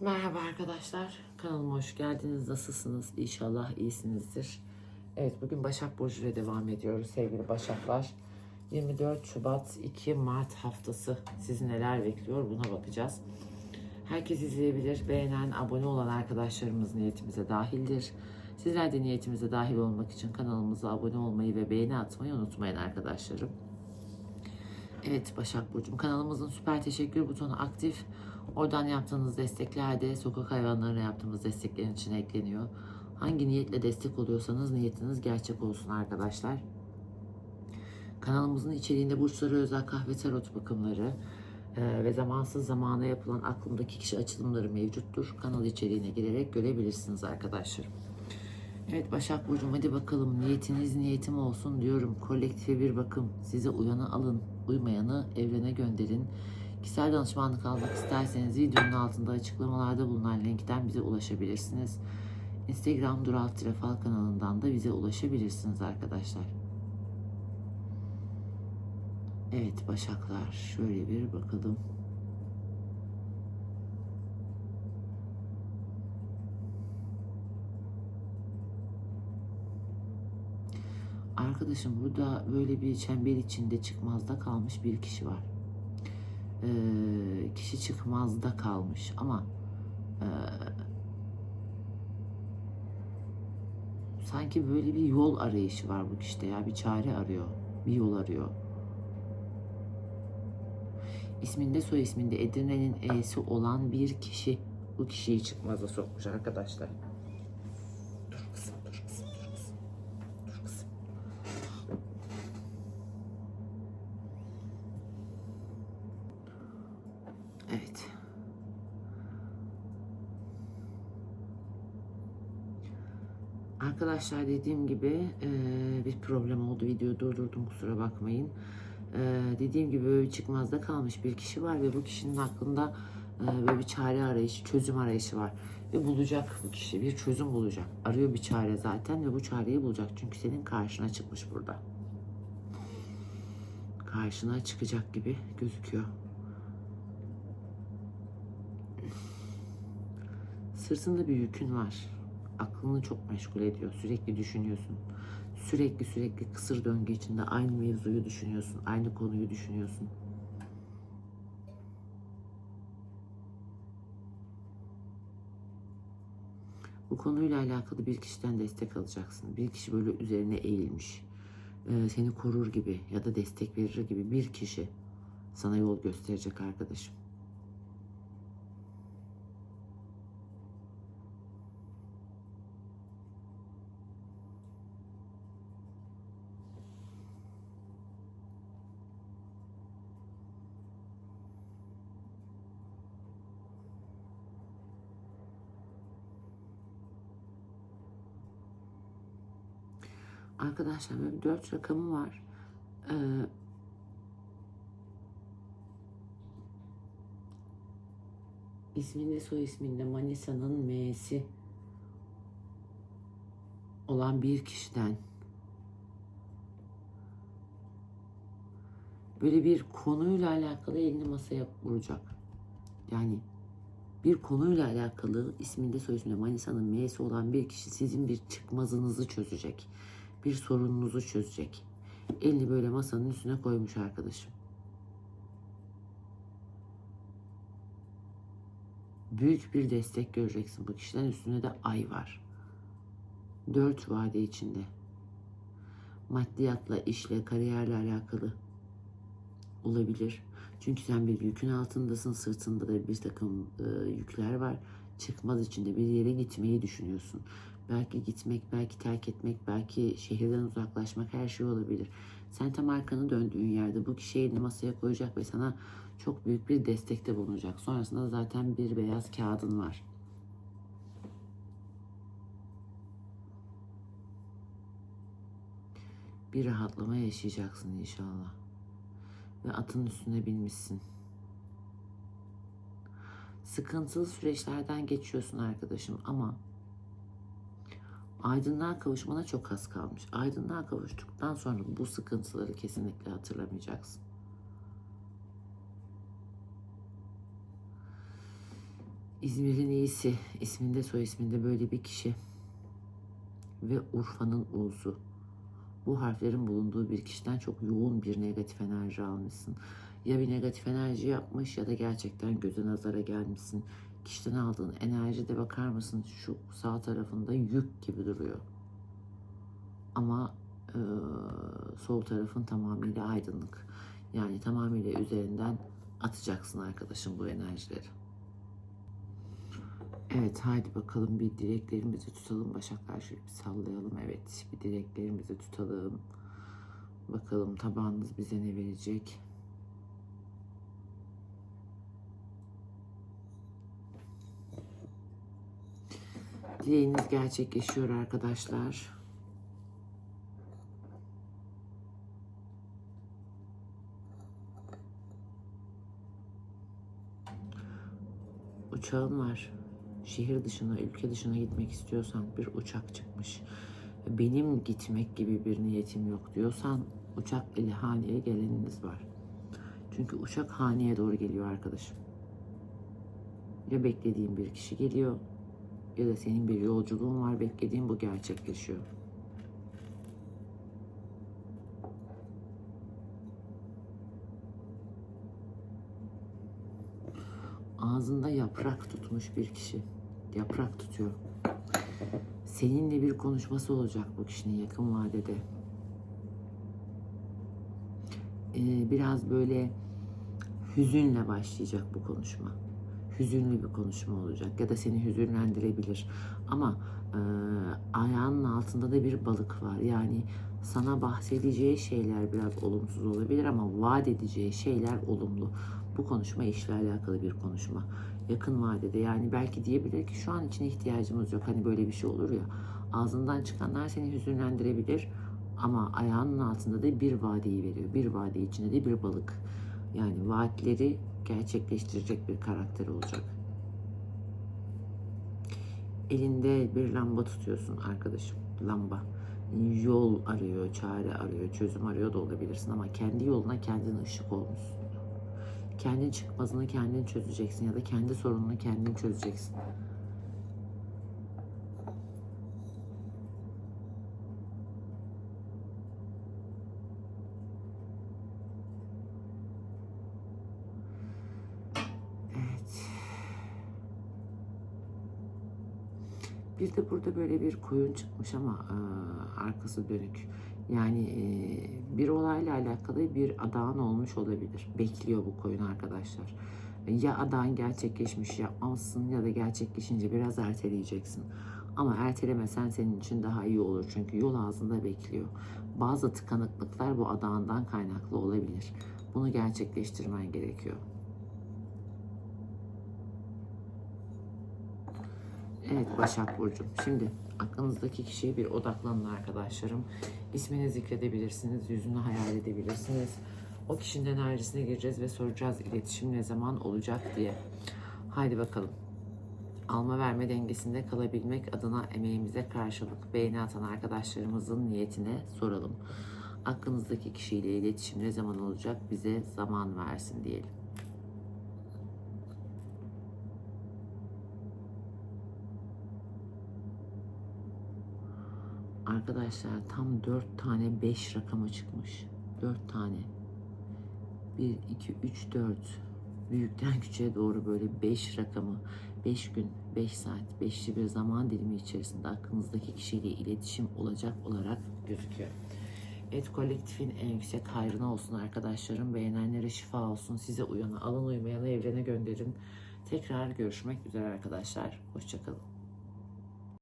Merhaba arkadaşlar. Kanalıma hoş geldiniz. Nasılsınız? İnşallah iyisinizdir. Evet bugün Başak Burcu ile devam ediyoruz sevgili Başaklar. 24 Şubat 2 Mart haftası sizi neler bekliyor buna bakacağız. Herkes izleyebilir. Beğenen, abone olan arkadaşlarımız niyetimize dahildir. Sizler de niyetimize dahil olmak için kanalımıza abone olmayı ve beğeni atmayı unutmayın arkadaşlarım. Evet Başak Burcu'm kanalımızın süper teşekkür butonu aktif. Oradan yaptığınız destekler de sokak hayvanlarına yaptığımız desteklerin içine ekleniyor. Hangi niyetle destek oluyorsanız niyetiniz gerçek olsun arkadaşlar. Kanalımızın içeriğinde burçlara özel kahve tarot bakımları e, ve zamansız zamana yapılan aklımdaki kişi açılımları mevcuttur. Kanal içeriğine girerek görebilirsiniz arkadaşlar. Evet Başak Burcu'm hadi bakalım niyetiniz niyetim olsun diyorum. Kolektife bir bakım. Size uyanı alın, uymayanı evrene gönderin. Kişisel danışmanlık almak isterseniz videonun altında açıklamalarda bulunan linkten bize ulaşabilirsiniz. Instagram Dural Trefal kanalından da bize ulaşabilirsiniz arkadaşlar. Evet Başaklar şöyle bir bakalım. Arkadaşım burada böyle bir çember içinde çıkmazda kalmış bir kişi var. Ee, kişi çıkmazda kalmış ama e, sanki böyle bir yol arayışı var bu kişide ya bir çare arıyor bir yol arıyor. İsminde soy isminde Edirne'nin E'si olan bir kişi bu kişiyi çıkmaza sokmuş arkadaşlar Arkadaşlar dediğim gibi e, bir problem oldu. Videoyu durdurdum kusura bakmayın. E, dediğim gibi böyle bir çıkmazda kalmış bir kişi var ve bu kişinin aklında e, böyle bir çare arayışı, çözüm arayışı var. Ve bulacak bu kişi, bir çözüm bulacak. Arıyor bir çare zaten ve bu çareyi bulacak. Çünkü senin karşına çıkmış burada. Karşına çıkacak gibi gözüküyor. Sırtında bir yükün var. Aklını çok meşgul ediyor. Sürekli düşünüyorsun. Sürekli sürekli kısır döngü içinde aynı mevzuyu düşünüyorsun. Aynı konuyu düşünüyorsun. Bu konuyla alakalı bir kişiden destek alacaksın. Bir kişi böyle üzerine eğilmiş. Ee, seni korur gibi ya da destek verir gibi bir kişi sana yol gösterecek arkadaşım. Arkadaşlar böyle dört rakamı var. Ee, isminde soy isminde Manisa'nın M'si olan bir kişiden böyle bir konuyla alakalı elini masaya vuracak. Yani bir konuyla alakalı isminde soy isminde Manisa'nın M'si olan bir kişi sizin bir çıkmazınızı çözecek. Bir sorununuzu çözecek. Elini böyle masanın üstüne koymuş arkadaşım. Büyük bir destek göreceksin bu kişiden. Üstüne de ay var. Dört vade içinde. Maddiyatla, işle, kariyerle alakalı olabilir. Çünkü sen bir yükün altındasın. Sırtında da bir takım e, yükler var. Çıkmaz içinde bir yere gitmeyi düşünüyorsun. Belki gitmek, belki terk etmek, belki şehirden uzaklaşmak her şey olabilir. Sen tam arkanı döndüğün yerde bu kişi elini masaya koyacak ve sana çok büyük bir destekte bulunacak. Sonrasında zaten bir beyaz kağıdın var. Bir rahatlama yaşayacaksın inşallah. Ve atın üstüne binmişsin. Sıkıntılı süreçlerden geçiyorsun arkadaşım ama aydınlığa kavuşmana çok az kalmış. Aydınlığa kavuştuktan sonra bu sıkıntıları kesinlikle hatırlamayacaksın. İzmir'in iyisi isminde soy isminde böyle bir kişi ve Urfa'nın U'su. Bu harflerin bulunduğu bir kişiden çok yoğun bir negatif enerji almışsın. Ya bir negatif enerji yapmış ya da gerçekten göze nazara gelmişsin. Kişiden aldığın enerjide bakar mısın şu sağ tarafında yük gibi duruyor. Ama eee, sol tarafın tamamıyla aydınlık. Yani tamamıyla üzerinden atacaksın arkadaşım bu enerjileri. Evet haydi bakalım bir dileklerimizi tutalım Başaklar şöyle bir sallayalım evet bir dileklerimizi tutalım bakalım tabağınız bize ne verecek Dileğiniz gerçekleşiyor arkadaşlar. Uçağın var. Şehir dışına, ülke dışına gitmek istiyorsan bir uçak çıkmış. Benim gitmek gibi bir niyetim yok diyorsan uçak ile haneye geleniniz var. Çünkü uçak haneye doğru geliyor arkadaşım. Ya beklediğin bir kişi geliyor ya da senin bir yolculuğun var beklediğin bu gerçekleşiyor. Ağzında yaprak tutmuş bir kişi. Yaprak tutuyor. Seninle bir konuşması olacak bu kişinin yakın vadede. Ee, biraz böyle hüzünle başlayacak bu konuşma. Hüzünlü bir konuşma olacak ya da seni hüzünlendirebilir. Ama e, ayağının altında da bir balık var. Yani sana bahsedeceği şeyler biraz olumsuz olabilir ama vaat edeceği şeyler olumlu. Bu konuşma işle alakalı bir konuşma. Yakın vadede yani belki diyebilir ki şu an için ihtiyacımız yok. Hani böyle bir şey olur ya. Ağzından çıkanlar seni hüzünlendirebilir ama ayağının altında da bir vadeyi veriyor. Bir vade içinde de bir balık. Yani vaatleri gerçekleştirecek bir karakter olacak. Elinde bir lamba tutuyorsun arkadaşım. Lamba. Yol arıyor, çare arıyor, çözüm arıyor da olabilirsin ama kendi yoluna kendin ışık olmuşsun. Kendin çıkmazını kendin çözeceksin ya da kendi sorununu kendin çözeceksin. Bir de burada böyle bir koyun çıkmış ama e, arkası dönük. Yani e, bir olayla alakalı bir adağın olmuş olabilir. Bekliyor bu koyun arkadaşlar. Ya adağın gerçekleşmiş yapmamışsın ya da gerçekleşince biraz erteleyeceksin. Ama ertelemesen senin için daha iyi olur. Çünkü yol ağzında bekliyor. Bazı tıkanıklıklar bu adağından kaynaklı olabilir. Bunu gerçekleştirmen gerekiyor. Evet Başak Burcu'm. Şimdi aklınızdaki kişiye bir odaklanın arkadaşlarım. İsmini zikredebilirsiniz, yüzünü hayal edebilirsiniz. O kişinin enerjisine gireceğiz ve soracağız iletişim ne zaman olacak diye. Haydi bakalım. Alma verme dengesinde kalabilmek adına emeğimize karşılık beğeni atan arkadaşlarımızın niyetine soralım. Aklınızdaki kişiyle iletişim ne zaman olacak bize zaman versin diyelim. Arkadaşlar tam 4 tane 5 rakamı çıkmış. 4 tane. 1, 2, 3, 4. Büyükten küçüğe doğru böyle 5 rakamı 5 gün, 5 saat, 5'li bir zaman dilimi içerisinde aklınızdaki kişiyle iletişim olacak olarak gözüküyor. Evet kolektifin en yüksek hayrına olsun arkadaşlarım. Beğenenlere şifa olsun. Size uyana, alın uymayanı evrene gönderin. Tekrar görüşmek üzere arkadaşlar. Hoşçakalın.